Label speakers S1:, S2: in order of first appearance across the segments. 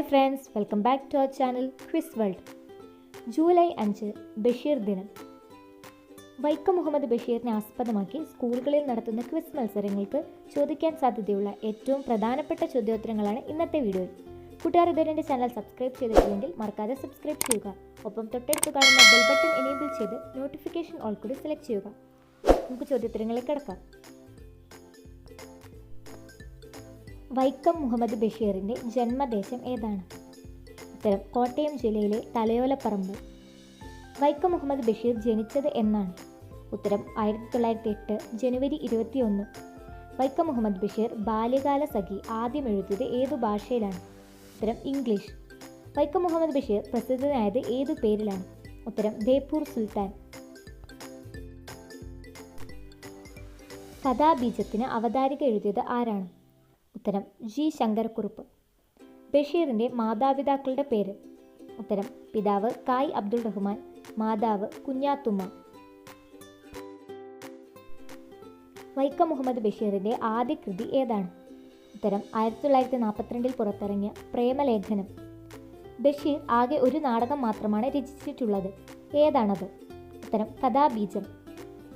S1: Hi friends welcome back to our channel quiz world. July അഞ്ച് ബഷീർ ദിനം. വൈക്കം മുഹമ്മദ് ബഷീറിനെ ആസ്പദമാക്കി സ്കൂളുകളിൽ നടത്തുന്ന ക്വിസ് മത്സരങ്ങൾക്ക് ചോദിക്കാൻ സാധ്യതയുള്ള ഏറ്റവും പ്രധാനപ്പെട്ട ചോദ്യോത്തരങ്ങളാണ് ഇന്നത്തെ വീഡിയോയിൽ കൂട്ടുകാർ ഇതുവരെ എന്റെ ചാനൽ സബ്സ്ക്രൈബ് ചെയ്തിട്ടില്ലെങ്കിൽ മറക്കാതെ സബ്സ്ക്രൈബ് ചെയ്യുക. ഒപ്പം തൊട്ടടുത്ത് കാണുന്ന ബെൽ ബട്ടൺ എനേബിൾ ചെയ്ത് നോട്ടിഫിക്കേഷൻ ഓൾ കൂടി സെലക്ട് ചെയ്യുക. നമുക്ക് ചോദ്യോത്തരങ്ങളിൽ കിടക്കാം. വൈക്കം മുഹമ്മദ് ബഷീറിന്റെ ജന്മദേശം ഏതാണ്? ഉത്തരം കോട്ടയം ജില്ലയിലെ തലയോലപ്പറമ്പ്. വൈക്കം മുഹമ്മദ് ബഷീർ ജനിച്ചത് എന്നാണ്. ഉത്തരം ആയിരത്തി തൊള്ളായിരത്തി എട്ട് ജനുവരി ഇരുപത്തിയൊന്ന്. വൈക്കം മുഹമ്മദ് ബഷീർ ബാല്യകാല സഖി ആദ്യം എഴുതിയത് ഏതു ഭാഷയിലാണ്? ഉത്തരം ഇംഗ്ലീഷ്. വൈക്കം മുഹമ്മദ് ബഷീർ പ്രസിദ്ധനായത് ഏതു പേരിലാണ്? ഉത്തരം ബേപ്പൂർ സുൽത്താൻ. കഥാബീജത്തിന് അവതാരിക എഴുതിയത് ആരാണ്? ഉത്തരം ജി ശങ്കരക്കുറുപ്പ് ബഷീറിന്റെ മാതാപിതാക്കളുടെ പേര്. ഉത്തരം പിതാവ് കായ് അബ്ദുൾ റഹ്മാൻ മാതാവ് കുഞ്ഞാത്തുമ്മ. വൈക്കം മുഹമ്മദ് ബഷീറിന്റെ ആദ്യ കൃതി ഏതാണ്? ഉത്തരം ആയിരത്തി തൊള്ളായിരത്തി നാൽപ്പത്തിരണ്ടിൽ പുറത്തിറങ്ങിയ പ്രേമലേഖനം. ബഷീർ ആകെ ഒരു നാടകം മാത്രമാണ് രചിച്ചിട്ടുള്ളത്. ഏതാണത്? ഉത്തരം കഥാബീജം.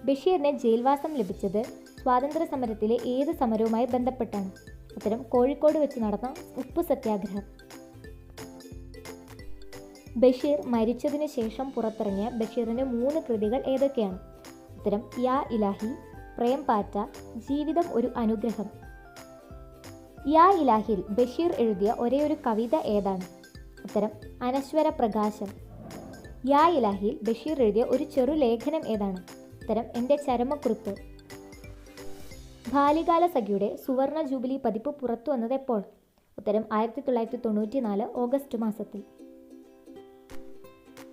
S1: ബഷീറിന് ജയിൽവാസം ലഭിച്ചത് സ്വാതന്ത്ര്യ സമരത്തിലെ ഏത് സമരവുമായി ബന്ധപ്പെട്ടാണ്? ഉത്തരം കോഴിക്കോട് വെച്ച് നടന്ന ഉപ്പ് സത്യാഗ്രഹം. ബഷീർ മരിച്ചതിന് ശേഷം പുറത്തിറങ്ങിയ ബഷീറിന്റെ മൂന്ന് കൃതികൾ ഏതൊക്കെയാണ്? ഉത്തരം യാ ഇലാഹി പ്രേം പാറ്റ ജീവിതം ഒരു അനുഗ്രഹം. യാ ഇലാഹിൽ ബഷീർ എഴുതിയ ഒരേയൊരു കവിത ഏതാണ്? ഉത്തരം അനശ്വര പ്രകാശം. യാ ഇലാഹിയിൽ ബഷീർ എഴുതിയ ഒരു ചെറുലേഖനം ഏതാണ്? ഉത്തരം എന്റെ ചരമക്കുറിപ്പ്. ബാല്യകാല സഖിയുടെ സുവർണ ജൂബിലി പതിപ്പ് പുറത്തു വന്നത് എപ്പോൾ? ഉത്തരം ആയിരത്തി തൊള്ളായിരത്തി തൊണ്ണൂറ്റി നാല് ഓഗസ്റ്റ് മാസത്തിൽ.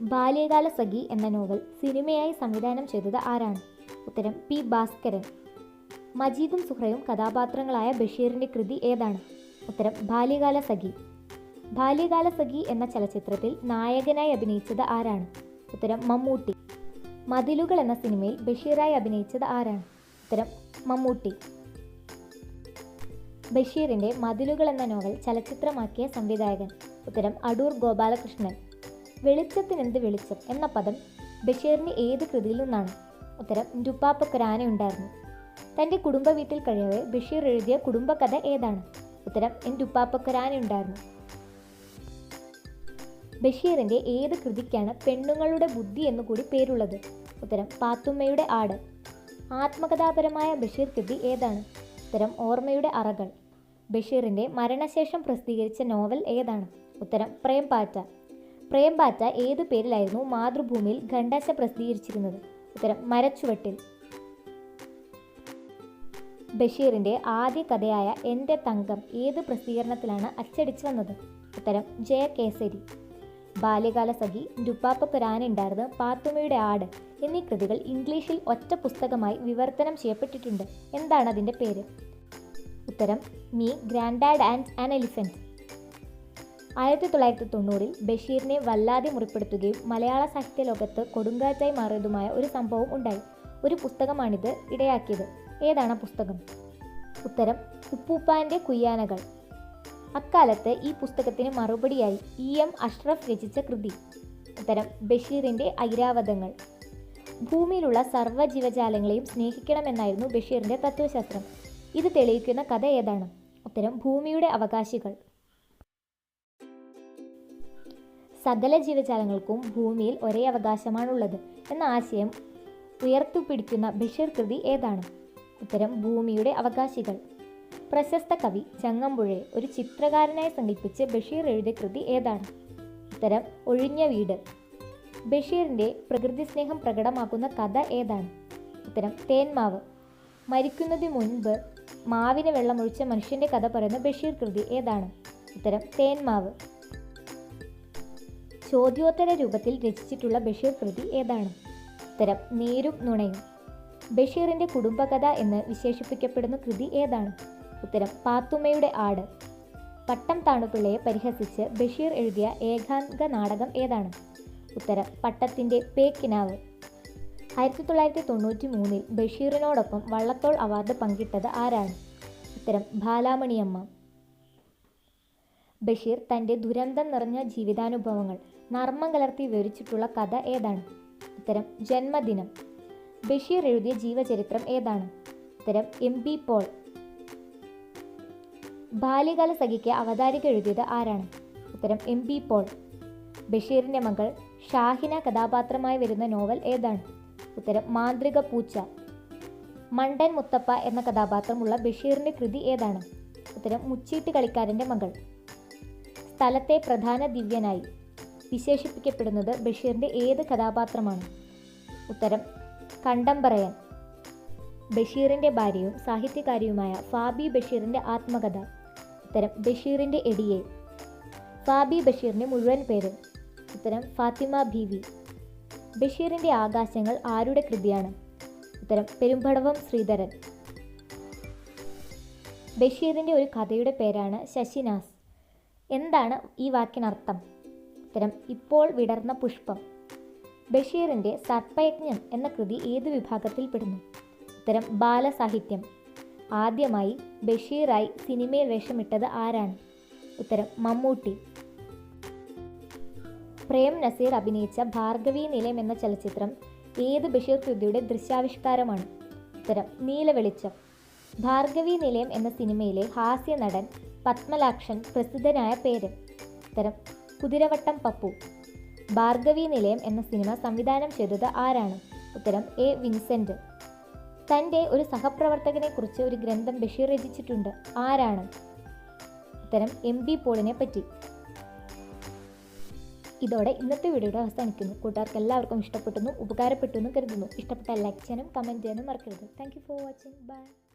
S1: ബാല്യകാല സഖി എന്ന നോവൽ സിനിമയായി സംവിധാനം ചെയ്തത് ആരാണ്? ഉത്തരം പി ഭാസ്കരൻ. മജീദും സുഹ്രയും കഥാപാത്രങ്ങളായ ബഷീറിന്റെ കൃതി ഏതാണ്? ഉത്തരം ബാല്യകാല സഖി. ബാല്യകാല സഖി എന്ന ചലച്ചിത്രത്തിൽ നായകനായി അഭിനയിച്ചത് ആരാണ്? ഉത്തരം മമ്മൂട്ടി. മതിലുകൾ എന്ന സിനിമയിൽ ബഷീറായി അഭിനയിച്ചത് ആരാണ്? ഉത്തരം മമ്മൂട്ടി. ബഷീറിന്റെ മതിലുകൾ എന്ന നോവൽ ചലച്ചിത്രമാക്കിയ സംവിധായകൻ. ഉത്തരം അടൂർ ഗോപാലകൃഷ്ണൻ. വെളിച്ചത്തിനെന്ത് വെളിച്ചം എന്ന പദം ബഷീറിന്റെ ഏത് കൃതിയിൽ നിന്നാണ്? ഉത്തരം ടുപ്പാപ്പക്കൊരാന ഉണ്ടായിരുന്നു. തന്റെ കുടുംബ വീട്ടിൽ കഴിയവെ ബഷീർ എഴുതിയ കുടുംബകഥ ഏതാണ്? ഉത്തരം എൻ ടുപ്പാപ്പക്കൊരാന ഉണ്ടായിരുന്നു. ബഷീറിന്റെ ഏത് കൃതിക്കാണ് പെണ്ണുങ്ങളുടെ ബുദ്ധി എന്നുകൂടി പേരുള്ളത്? ഉത്തരം പാത്തുമ്മയുടെ ആട്. ആത്മകഥാപരമായ ബഷീർ കൃതി ഏതാണ്? ഉത്തരം ഓർമ്മയുടെ അറകൾ. ബഷീറിന്റെ മരണശേഷം പ്രസിദ്ധീകരിച്ച നോവൽ ഏതാണ്? ഉത്തരം പ്രേം പാറ്റ പ്രേം പാറ്റ ഏതു പേരിലായിരുന്നു മാതൃഭൂമിയിൽ ഖണ്ഡാശ പ്രസിദ്ധീകരിച്ചിരുന്നത്? ഉത്തരം മരച്ചുവട്ടിൽ. ബഷീറിന്റെ ആദ്യ കഥയായ എന്റെ തങ്കം ഏത് പ്രസിദ്ധീകരണത്തിലാണ് അച്ചടിച്ചു വന്നത്? ഉത്തരം ജയ കേസരി ബാല്യകാല സഖി ഡുപ്പാപ്പക്കൊരാനുണ്ടായിരുന്നത് പാത്തുമ്മയുടെ ആട് എന്നീ കൃതികൾ ഇംഗ്ലീഷിൽ ഒറ്റ പുസ്തകമായി വിവർത്തനം ചെയ്യപ്പെട്ടിട്ടുണ്ട്. എന്താണ് അതിന്റെ പേര്? ഉത്തരം me grand dad and an elephant. ആയിരത്തി തൊള്ളായിരത്തി തൊണ്ണൂറിൽ ബഷീറിനെ വല്ലാതെ മുറിപ്പെടുത്തുകയും മലയാള സാഹിത്യ ലോകത്ത് കൊടുങ്കാറ്റായി മാറിയതുമായ ഒരു സംഭവം ഉണ്ടായി. ഒരു പുസ്തകമാണിത് ഇടയാക്കിയത്. ഏതാണ് പുസ്തകം? ഉത്തരം ഉപ്പൂപ്പാന്റെ കുയ്യാനകൾ. അക്കാലത്ത് ഈ പുസ്തകത്തിന് മറുപടിയായി ഇ എം അഷ്റഫ് രചിച്ച കൃതി. ഉത്തരം ബഷീറിന്റെ ഐരാവതങ്ങൾ. ഭൂമിയിലുള്ള സർവ ജീവജാലങ്ങളെയും സ്നേഹിക്കണമെന്നായിരുന്നു ബഷീറിന്റെ തത്വശാസ്ത്രം. ഇത് തെളിയിക്കുന്ന കഥ ഏതാണ്? ഉത്തരം ഭൂമിയുടെ അവകാശികൾ. സകല ജീവജാലങ്ങൾക്കും ഭൂമിയിൽ ഒരേ അവകാശമാണുള്ളത് എന്ന ആശയം ഉയർത്തിപ്പിടിക്കുന്ന ബഷീർ കൃതി ഏതാണ്? ഉത്തരം ഭൂമിയുടെ അവകാശികൾ. പ്രശസ്ത കവി ചങ്ങമ്പുഴയെ ഒരു ചിത്രകാരനായി സങ്കല്പിച്ച് ബഷീർ എഴുതിയ കൃതി ഏതാണ്? ഉത്തരം ഒഴിഞ്ഞ വീട്. ബഷീറിന്റെ പ്രകൃതി സ്നേഹം പ്രകടമാക്കുന്ന കഥ ഏതാണ്? ഉത്തരം തേന്മാവ് മരിക്കുന്നതിന് മുൻപ് മാവിന് വെള്ളമൊഴിച്ച മനുഷ്യന്റെ കഥ പറയുന്ന ബഷീർ കൃതി ഏതാണ്? ഉത്തരം തേന്മാവ് ചോദ്യോത്തര രൂപത്തിൽ രചിച്ചിട്ടുള്ള ബഷീർ കൃതി ഏതാണ്? ഉത്തരം നീരും നുണയും. ബഷീറിന്റെ കുടുംബകഥ എന്ന് വിശേഷിപ്പിക്കപ്പെടുന്ന കൃതി ഏതാണ്? ഉത്തരം പാത്തുമ്മയുടെ ആട്. പട്ടം താണുപിള്ളയെ പരിഹസിച്ച് ബഷീർ എഴുതിയ ഏകാംഗ നാടകം ഏതാണ്? ഉത്തരം പട്ടത്തിന്റെ പേക്കിനാവ്. ആയിരത്തി തൊള്ളായിരത്തി തൊണ്ണൂറ്റി മൂന്നിൽ ബഷീറിനോടൊപ്പം വള്ളത്തോൾ അവാർഡ് പങ്കിട്ടത് ആരാണ്? ഉത്തരം ബാലാമണിയമ്മ. ബഷീർ തന്റെ ദുരന്തം നിറഞ്ഞ ജീവിതാനുഭവങ്ങൾ നർമ്മം കലർത്തി വിവരിച്ചിട്ടുള്ള കഥ ഏതാണ്? ഉത്തരം ജന്മദിനം. ബഷീർ എഴുതിയ ജീവചരിത്രം ഏതാണ്? ഉത്തരം എം പി പോൾ. ബാല്യകാല സഖിക്ക് അവതാരിക എഴുതിയത് ആരാണ്? ഉത്തരം എം പി പോൾ. ബഷീറിന്റെ മകൾ ഷാഹിന കഥാപാത്രമായി വരുന്ന നോവൽ ഏതാണ്? ഉത്തരം മാന്ത്രിക പൂച്ച. മണ്ടൻ മുത്തപ്പ എന്ന കഥാപാത്രമുള്ള ബഷീറിന്റെ കൃതി ഏതാണ്? ഉത്തരം മുച്ചീട്ട് കളിക്കാരന്റെ മകൾ. സ്ഥലത്തെ പ്രധാന ദിവ്യനായി വിശേഷിപ്പിക്കപ്പെടുന്നത് ബഷീറിന്റെ ഏത് കഥാപാത്രമാണ്? ഉത്തരം കണ്ടംപറയൻ. ബഷീറിന്റെ ഭാര്യയും സാഹിത്യകാരിയുമായ ഫാബി ബഷീറിന്റെ ആത്മകഥ. ഉത്തരം ബഷീറിന്റെ എടിയെ. ഫാബി ബഷീറിന്റെ മുഴുവൻ പേര്. ഉത്തരം ഫാത്തിമ ബീവി. ബഷീറിന്റെ ആകാശങ്ങൾ ആരുടെ കൃതിയാണ്? ഉത്തരം പെരുമ്പടവം ശ്രീധരൻ. ബഷീറിന്റെ ഒരു കഥയുടെ പേരാണ് ശശിനാസ്. എന്താണ് ഈ വാക്കിനർത്ഥം? ഉത്തരം ഇപ്പോൾ വിടർന്ന പുഷ്പം. ബഷീറിന്റെ സർപ്പയജ്ഞം എന്ന കൃതി ഏത് വിഭാഗത്തിൽപ്പെടുന്നു ഉത്തരം ബാലസാഹിത്യം. ആദ്യമായി ബഷീറായി സിനിമയിൽ വേഷമിട്ടത് ആരാണ്? ഉത്തരം മമ്മൂട്ടി. പ്രേം നസീർ അഭിനയിച്ച ഭാർഗവി നിലയം എന്ന ചലച്ചിത്രം ഏത് ബഷീർ കൃതിയുടെ ദൃശ്യാവിഷ്കാരമാണ്? ഉത്തരം നീലവെളിച്ചം ഭാർഗവി നിലയം എന്ന സിനിമയിലെ ഹാസ്യ നടൻ പത്മലാക്ഷൻ പ്രസിദ്ധനായ പേര്. ഉത്തരം കുതിരവട്ടം പപ്പു. ഭാർഗവി നിലയം എന്ന സിനിമ സംവിധാനം ചെയ്തത് ആരാണ്? ഉത്തരം എ. വിൻസെന്റ്. തന്റെ ഒരു സഹപ്രവർത്തകനെ കുറിച്ച് ഒരു ഗ്രന്ഥം ബഷീർ രചിച്ചിട്ടുണ്ട്. ആരാണ്? ഉത്തരം എം ബി പോളിനെ പറ്റി. ഇതോടെ ഇന്നത്തെ വീഡിയോയുടെ അവസാനിക്കുന്നു കൂട്ടുകാർക്ക് എല്ലാവർക്കും ഇഷ്ടപ്പെട്ടെന്നും ഉപകാരപ്പെട്ടു എന്നും കരുതുന്നു. ഇഷ്ടപ്പെട്ട ലൈക്ക് ചെയ്യാനും കമന്റ് ചെയ്യാനും മറക്കരുത്. Thank for watching bye